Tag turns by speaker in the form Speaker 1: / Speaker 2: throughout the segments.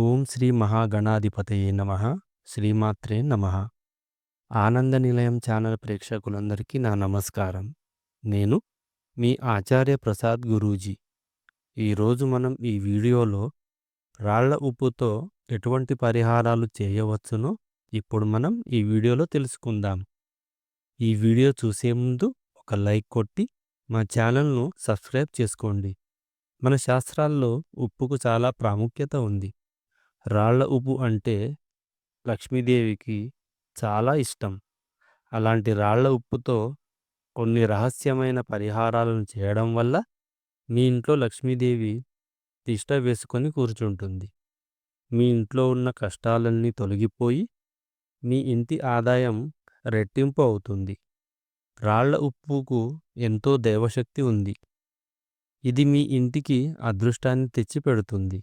Speaker 1: ఓం శ్రీ మహాగణాధిపతయే నమ శ్రీమాత్రే నమ. ఆనంద నిలయం ఛానల్ ప్రేక్షకులందరికీ నా నమస్కారం. నేను మీ ఆచార్య ప్రసాద్ గురూజీ. ఈరోజు మనం ఈ వీడియోలో రాళ్ళ ఉప్పుతో ఎటువంటి పరిహారాలు చేయవచ్చునో ఇప్పుడు మనం ఈ వీడియోలో తెలుసుకుందాం. ఈ వీడియో చూసే ముందు ఒక లైక్ కొట్టి మా ఛానల్ను సబ్స్క్రైబ్ చేసుకోండి. మన శాస్త్రాల్లో ఉప్పుకు చాలా ప్రాముఖ్యత ఉంది. రాళ్ళ ఉప్పు అంటే లక్ష్మీదేవికి చాలా ఇష్టం. అలాంటి రాళ్ళ ఉప్పుతో కొన్ని రహస్యమైన పరిహారాలను చేయడం వల్ల మీ ఇంట్లో లక్ష్మీదేవి తిష్ట వేసుకొని కూర్చుంటుంది. మీ ఇంట్లో ఉన్న కష్టాలన్నీ తొలగిపోయి మీ ఇంటి ఆదాయం రెట్టింపు అవుతుంది. రాళ్ళ ఉప్పుకు ఎంతో దైవశక్తి ఉంది. ఇది మీ ఇంటికి అదృష్టాన్ని తెచ్చిపెడుతుంది.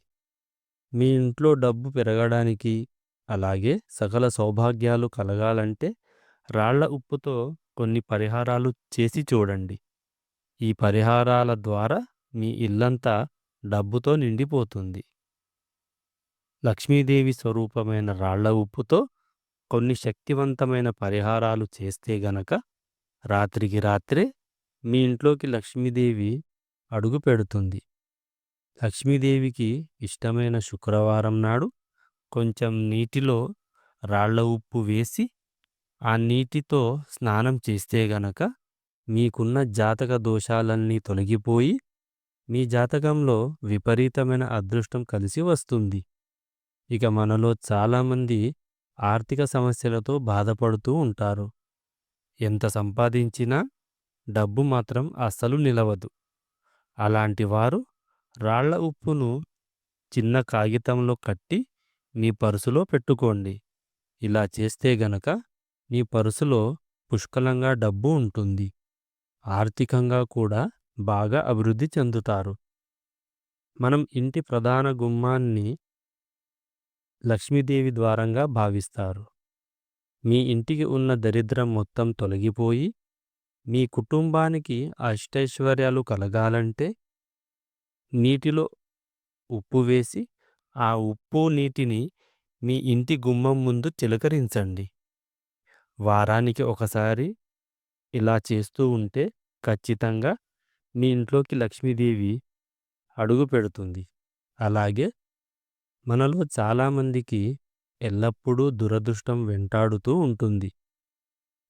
Speaker 1: మీ ఇంట్లో డబ్బు పెరగడానికి అలాగే సకల సౌభాగ్యాలు కలగాలంటే రాళ్ళ ఉప్పుతో కొన్ని పరిహారాలు చేసి చూడండి. ఈ పరిహారాల ద్వారా మీ ఇల్లంతా డబ్బుతో నిండిపోతుంది. లక్ష్మీదేవి స్వరూపమైన రాళ్ళ ఉప్పుతో కొన్ని శక్తివంతమైన పరిహారాలు చేస్తే గనక రాత్రికి రాత్రే మీ ఇంట్లోకి లక్ష్మీదేవి అడుగు పెడుతుంది. లక్ష్మీదేవికి ఇష్టమైన శుక్రవారం నాడు కొంచెం నీటిలో రాళ్ళ ఉప్పు వేసి ఆ నీటితో స్నానం చేస్తే గనక మీకున్న జాతక దోషాలన్నీ తొలగిపోయి మీ జాతకంలో విపరీతమైన అదృష్టం కలిసి వస్తుంది. ఇక మనలో చాలామంది ఆర్థిక సమస్యలతో బాధపడుతూ ఉంటారు. ఎంత సంపాదించినా డబ్బు మాత్రం అస్సలు నిలవదు. అలాంటి వారు రాళ్ళ ఉప్పును చిన్న కాగితంలో కట్టి మీ పరుసులో పెట్టుకోండి. ఇలా చేస్తే గనక మీ పరుసులో పుష్కలంగా డబ్బు ఉంటుంది. ఆర్థికంగా కూడా బాగా అభివృద్ధి చెందుతారు. మనం ఇంటి ప్రధాన గుమ్మాన్ని లక్ష్మీదేవి ద్వారంగా భావిస్తారు. మీ ఇంటికి ఉన్న దరిద్రం మొత్తం తొలగిపోయి మీ కుటుంబానికి అష్టైశ్వర్యాలు కలగాలంటే నీటిలో ఉప్పు వేసి ఆ ఉప్పు నీటిని మీ ఇంటి గుమ్మం ముందు చిలకరించండి. వారానికి ఒకసారి ఇలా చేస్తూ ఉంటే ఖచ్చితంగా మీ ఇంట్లోకి లక్ష్మీదేవి అడుగు పెడుతుంది. అలాగే మనలో చాలామందికి ఎల్లప్పుడూ దురదృష్టం వెంటాడుతూ ఉంటుంది.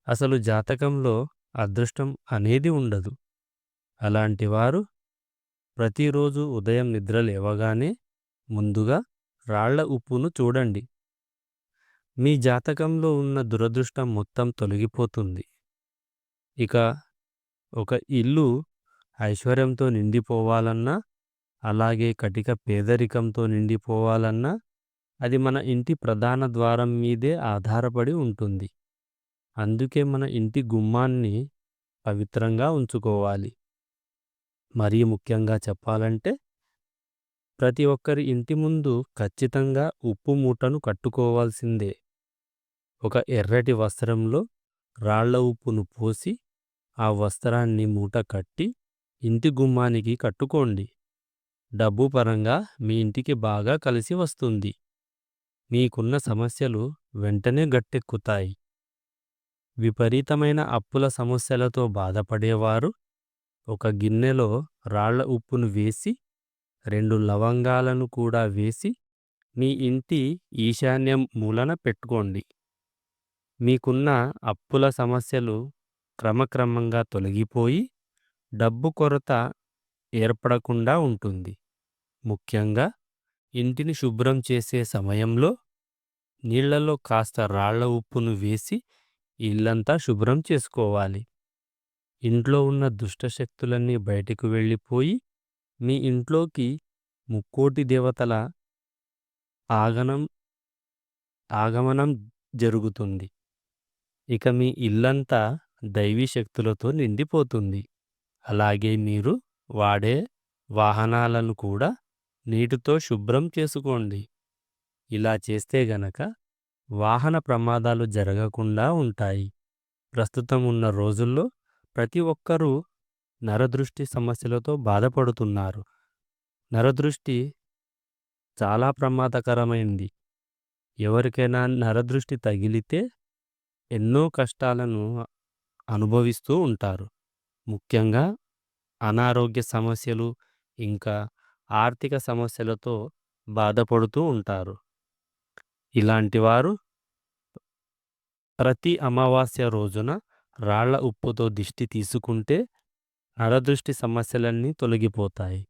Speaker 1: అసలు జాతకంలో అదృష్టం అనేది ఉండదు. అలాంటి వారు ప్రతిరోజు ఉదయం నిద్ర లేవగానే ముందుగా రాళ్ళ ఉప్పును చూడండి. మీ జాతకంలో ఉన్న దురదృష్టం మొత్తం తొలగిపోతుంది. ఇక ఒక ఇల్లు ఐశ్వర్యంతో నిండిపోవాలన్నా అలాగే కటిక పేదరికంతో నిండిపోవాలన్నా అది మన ఇంటి ప్రధాన ద్వారం మీదే ఆధారపడి ఉంటుంది. అందుకే మన ఇంటి గుమ్మాన్ని పవిత్రంగా ఉంచుకోవాలి. మరీ ముఖ్యంగా చెప్పాలంటే ప్రతి ఒక్కరి ఇంటి ముందు ఖచ్చితంగా ఉప్పు మూటను కట్టుకోవాల్సిందే. ఒక ఎర్రటి వస్త్రంలో రాళ్ళ ఉప్పును పోసి ఆ వస్త్రాన్ని మూట కట్టి ఇంటి గుమ్మానికి కట్టుకోండి. డబ్బు పరంగా మీ ఇంటికి బాగా కలిసి వస్తుంది. మీకున్న సమస్యలు వెంటనే గట్టెక్కుతాయి. విపరీతమైన అప్పుల సమస్యలతో బాధపడేవారు ఒక గిన్నెలో రాళ్ళ ఉప్పును వేసి రెండు లవంగాలను కూడా వేసి మీ ఇంటి ఈశాన్యం మూలన పెట్టుకోండి. మీకున్న అప్పుల సమస్యలు క్రమక్రమంగా తొలగిపోయి డబ్బు కొరత ఏర్పడకుండా ఉంటుంది. ముఖ్యంగా ఇంటిని శుభ్రం చేసే సమయంలో నీళ్ళలో కాస్త రాళ్ళ ఉప్పును వేసి ఇల్లంతా శుభ్రం చేసుకోవాలి. ఇంట్లో ఉన్న దుష్టశక్తులన్నీ బయటకు వెళ్ళిపోయి మీ ఇంట్లోకి ముక్కోటి దేవతల ఆగనం ఆగమనం జరుగుతుంది. ఇక మీ ఇల్లంతా దైవీ శక్తులతో నిండిపోతుంది. అలాగే మీరు వాడే వాహనాలను కూడా నీటితో శుభ్రం చేసుకోండి. ఇలా చేస్తే గనక వాహన ప్రమాదాలు జరగకుండా ఉంటాయి. ప్రస్తుతం ఉన్న రోజుల్లో ప్రతి ఒక్కరూ నరదృష్టి సమస్యలతో బాధపడుతున్నారు నరదృష్టి చాలా ప్రమాదకరమైంది. ఎవరికైనా నరదృష్టి తగిలితే ఎన్నో కష్టాలను అనుభవిస్తూ ఉంటారు. ముఖ్యంగా అనారోగ్య సమస్యలు, ఇంకా ఆర్థిక సమస్యలతో బాధపడుతూ ఉంటారు. ఇలాంటి వారు ప్రతి అమావాస్య రోజున రాళ్ళ ఉప్పుతో దిష్టి తీసుకుంటే నరదృష్టి సమస్యలన్నీ తొలగిపోతాయి.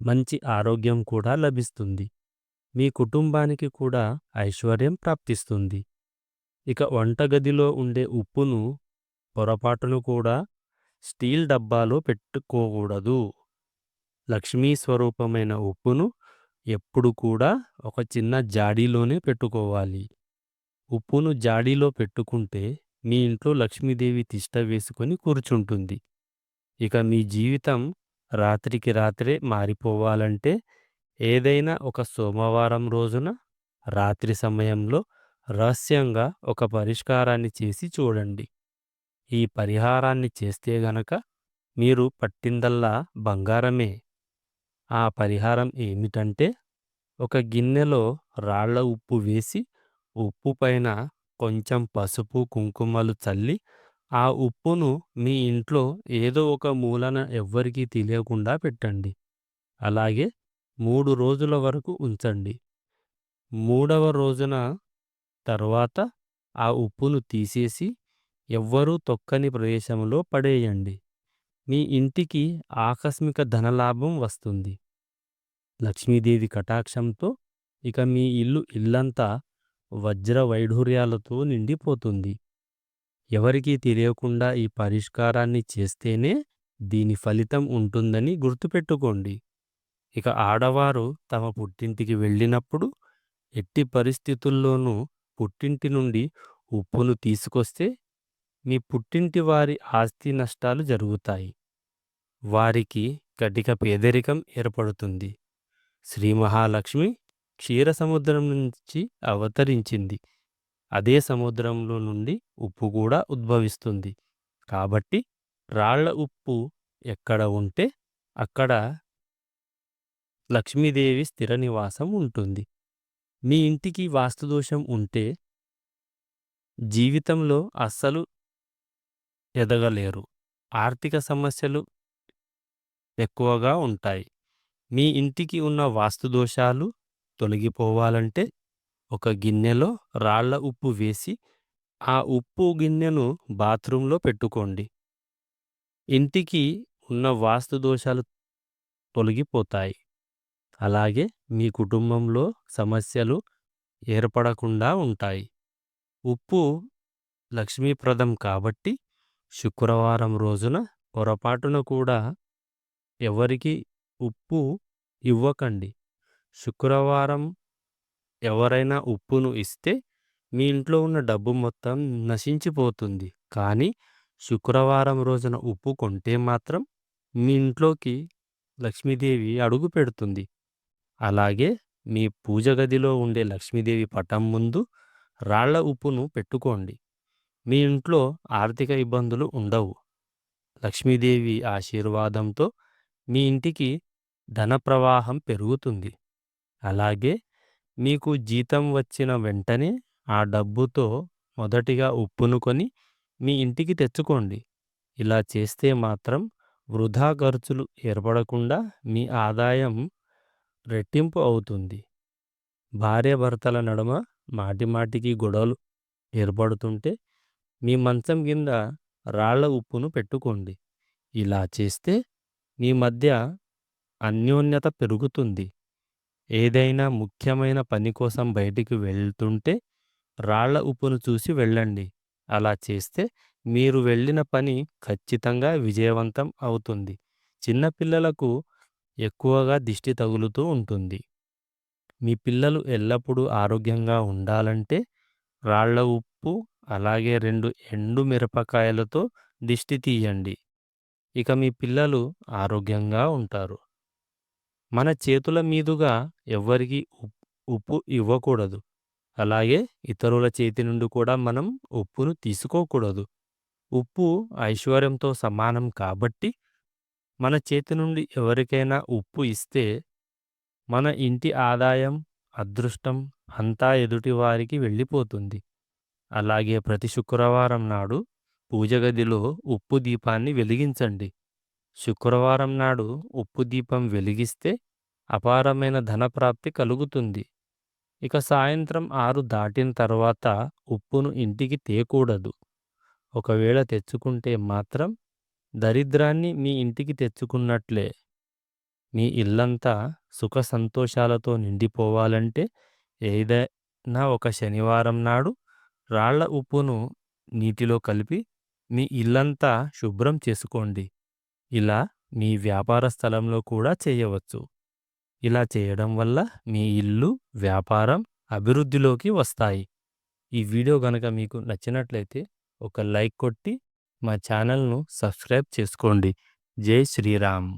Speaker 1: మంచి ఆరోగ్యం కూడా లభిస్తుంది. మీ కుటుంబానికి కూడా ఐశ్వర్యం ప్రాప్తిస్తుంది. ఇక వంటగదిలో ఉండే ఉప్పును పొరపాటును కూడా స్టీల్ డబ్బాలో పెట్టుకోకూడదు. లక్ష్మీ స్వరూపమైన ఉప్పును ఎప్పుడు కూడా ఒక చిన్న జాడీలోనే పెట్టుకోవాలి. ఉప్పును జాడీలో పెట్టుకుంటే మీ ఇంట్లో లక్ష్మీదేవి తిష్ట వేసుకొని కూర్చుంటుంది. ఇక మీ జీవితం రాత్రికి రాత్రే మారిపోవాలంటే ఏదైనా ఒక సోమవారం రోజున రాత్రి సమయంలో రహస్యంగా ఒక పరిష్కారాన్ని చేసి చూడండి. ఈ పరిహారాన్ని చేస్తే గనక మీరు పట్టిందల్లా బంగారమే. ఆ పరిహారం ఏమిటంటే ఒక గిన్నెలో రాళ్ళ ఉప్పు వేసి ఉప్పు పైన కొంచెం పసుపు, కుంకుమలు చల్లి ఆ ఉప్పును మీ ఇంట్లో ఏదో ఒక మూలన ఎవ్వరికీ తెలియకుండా పెట్టండి. అలాగే 3 రోజుల వరకు ఉంచండి. మూడవ రోజున తర్వాత ఆ ఉప్పును తీసేసి ఎవ్వరూ తొక్కని ప్రదేశంలో పడేయండి. మీ ఇంటికి ఆకస్మిక ధనలాభం వస్తుంది. లక్ష్మీదేవి కటాక్షంతో ఇక మీ ఇల్లు ఇల్లంతా వజ్ర వైఢూర్యాలతో నిండిపోతుంది. ఎవరికీ తెలియకుండా ఈ పరిష్కారాన్ని చేస్తేనే దీని ఫలితం ఉంటుందని గుర్తుపెట్టుకోండి. ఇక ఆడవారు తమ పుట్టింటికి వెళ్ళినప్పుడు ఎట్టి పరిస్థితుల్లోనూ పుట్టింటి నుండి ఉప్పును తీసుకొస్తే మీ పుట్టింటి వారి ఆస్తి నష్టాలు జరుగుతాయి. వారికి కటిక పేదరికం ఏర్పడుతుంది. శ్రీ మహాలక్ష్మి క్షీరసముద్రం నుంచి అవతరించింది. అదే సముద్రంలో నుండి ఉప్పు కూడా ఉద్భవిస్తుంది. కాబట్టి రాళ్ళ ఉప్పు ఎక్కడ ఉంటే అక్కడ లక్ష్మీదేవి స్థిర నివాసం ఉంటుంది. మీ ఇంటికి వాస్తుదోషం ఉంటే జీవితంలో అస్సలు ఎదగలేరు. ఆర్థిక సమస్యలు ఎక్కువగా ఉంటాయి. మీ ఇంటికి ఉన్న వాస్తు దోషాలు తొలగిపోవాలంటే ఒక గిన్నెలో రాళ్ళ ఉప్పు వేసి ఆ ఉప్పు గిన్నెను బాత్రూంలో పెట్టుకోండి. ఇంటికి ఉన్న వాస్తు దోషాలు తొలగిపోతాయి. అలాగే మీ కుటుంబంలో సమస్యలు ఏర్పడకుండా ఉంటాయి. ఉప్పు లక్ష్మీప్రదం కాబట్టి శుక్రవారం రోజున పొరపాటున కూడా ఎవరికీ ఉప్పు ఇవ్వకండి. శుక్రవారం ఎవరైనా ఉప్పును ఇస్తే మీ ఇంట్లో ఉన్న డబ్బు మొత్తం నశించిపోతుంది. కానీ శుక్రవారం రోజున ఉప్పు కొంటే మాత్రం మీ ఇంట్లోకి లక్ష్మీదేవి అడుగుపెడుతుంది. అలాగే మీ పూజ గదిలో ఉండే లక్ష్మీదేవి పటం ముందు రాళ్ళ ఉప్పును పెట్టుకోండి. మీ ఇంట్లో ఆర్థిక ఇబ్బందులు ఉండవు. లక్ష్మీదేవి ఆశీర్వాదంతో మీ ఇంటికి ధన ప్రవాహం పెరుగుతుంది. అలాగే మీకు జీతం వచ్చిన వెంటనే ఆ డబ్బుతో మొదటిగా ఉప్పును కొని మీ ఇంటికి తెచ్చుకోండి. ఇలా చేస్తే మాత్రం వృధా ఖర్చులు ఏర్పడకుండా మీ ఆదాయం రెట్టింపు అవుతుంది. భార్యాభర్తల నడుమ మాటిమాటికి గొడవలు ఏర్పడుతుంటే మీ మంచం కింద రాళ్ళ ఉప్పును పెట్టుకోండి. ఇలా చేస్తే మీ మధ్య అన్యోన్యత పెరుగుతుంది. ఏదైనా ముఖ్యమైన పని కోసం బయటికి వెళ్తుంటే రాళ్ళ ఉప్పును చూసి వెళ్ళండి. అలా చేస్తే మీరు వెళ్ళిన పని ఖచ్చితంగా విజయవంతం అవుతుంది. చిన్న పిల్లలకు ఎక్కువగా దిష్టి తగులుతూ ఉంటుంది. మీ పిల్లలు ఎల్లప్పుడూ ఆరోగ్యంగా ఉండాలంటే రాళ్ళ ఉప్పు అలాగే 2 ఎండు మిరపకాయలతో దిష్టి తీయండి. ఇక మీ పిల్లలు ఆరోగ్యంగా ఉంటారు. మన చేతుల మీదుగా ఎవ్వరికీ ఉప్ ఉప్పు ఇవ్వకూడదు. అలాగే ఇతరుల చేతి నుండి కూడా మనం ఉప్పును తీసుకోకూడదు. ఉప్పు ఐశ్వర్యంతో సమానం కాబట్టి మన చేతి నుండి ఎవరికైనా ఉప్పు ఇస్తే మన ఇంటి ఆదాయం, అదృష్టం అంతా ఎదుటివారికి వెళ్ళిపోతుంది. అలాగే ప్రతి శుక్రవారం నాడు పూజగదిలో ఉప్పు దీపాన్ని వెలిగించండి. శుక్రవారం నాడు ఉప్పు దీపం వెలిగిస్తే అపారమైన ధనప్రాప్తి కలుగుతుంది. ఇక సాయంత్రం ఆరు దాటిన తర్వాత ఉప్పును ఇంటికి తేకూడదు. ఒకవేళ తెచ్చుకుంటే మాత్రం దరిద్రాన్ని మీ ఇంటికి తెచ్చుకున్నట్లే. మీ ఇల్లంతా సుఖ సంతోషాలతో నిండిపోవాలంటే ఏదైనా ఒక శనివారం నాడు రాళ్ళ ఉప్పును నీటిలో కలిపి మీ ఇల్లంతా శుభ్రం చేసుకోండి. ఇలా మీ వ్యాపార స్థలంలో కూడా చేయవచ్చు. ఇలా చేయడం వల్ల మీ ఇల్లు, వ్యాపారం అభివృద్ధిలోకి వస్తాయి. ఈ వీడియో గనక మీకు నచ్చినట్లయితే ఒక లైక్ కొట్టి మా ఛానల్‌ను సబ్స్క్రైబ్ చేసుకోండి. జై శ్రీరామ్.